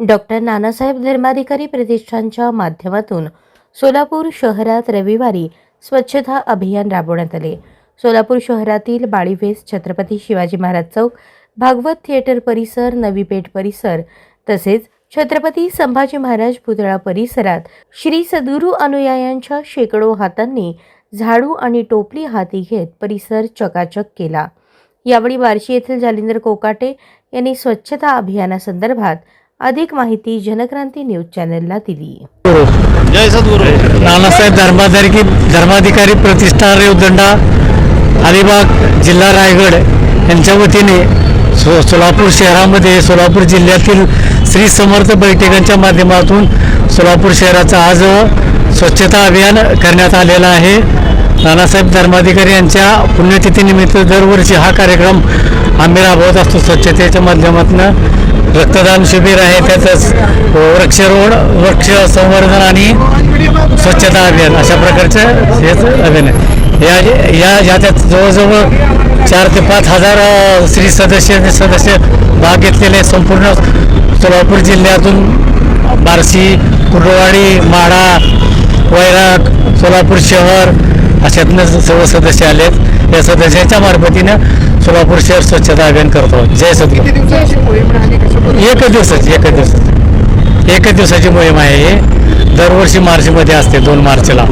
Doctor Nanasaheb Dharmadhikari प्रतिष्ठानच्या माध्यमातून सोलापूर शहरात रविवारी स्वच्छता अभियान राबवण्यात आले. सोलापूर शहरातील बाळीवेस छत्रपती शिवाजी महाराज चौक भागवत थिएटर परिसर नवी पेठ परिसर तसेच छत्रपती संभाजी महाराज पुतळा परिसरात श्री सद्गुरू अनुयायांच्या शेकडो हातांनी झाडू आणि टोपली हाती घेत परिसर चकाचक केला. यावेळी बार्शी येथील जालिंदर कोकाटे यांनी स्वच्छता अभियानासंदर्भात अधिक माहिती जनक्रांती न्यूज चॅनलला दिली. जय सद्गुरू. नानासाहेब धर्माधिकारी धर्माधिकारी प्रतिष्ठान रेवदंडा अलिबाग जिल्हा रायगड यांच्या वतीने सो सोलापूर शहरामध्ये सोलापूर जिल्ह्यातील श्री समर्थ बैठकांच्या माध्यमातून सोलापूर शहराचं आज स्वच्छता अभियान करण्यात आलेलं आहे. नानासाहेब धर्माधिकारी यांच्या पुण्यतिथीनिमित्त दरवर्षी हा कार्यक्रम आम्ही राबवत असतो स्वच्छतेच्या माध्यमातून. रक्तदान शिबिर आहे त्यातच वृक्षरोड वृक्ष संवर्धन आणि स्वच्छता अभियान अशा प्रकारचं हेच अभियान आहे. या या याच्यात जवळजवळ चार ते पाच हजार स्त्री सदस्य सदस्य भाग घेतलेले संपूर्ण सोलापूर जिल्ह्यातून बार्शी कुर्डवाडी माढा वैराग सोलापूर शहर अशातनं सर्व सदस्य आलेत. या सदस्याच्या मार्फतीनं सोलापूर शहर स्वच्छता अभियान करतो जय पद्धतीने? एकच दिवसाची एकच दिवसाची. एकच दिवसाची मोहीम आहे ही. दरवर्षी मार्चमध्ये असते दोन मार्चला.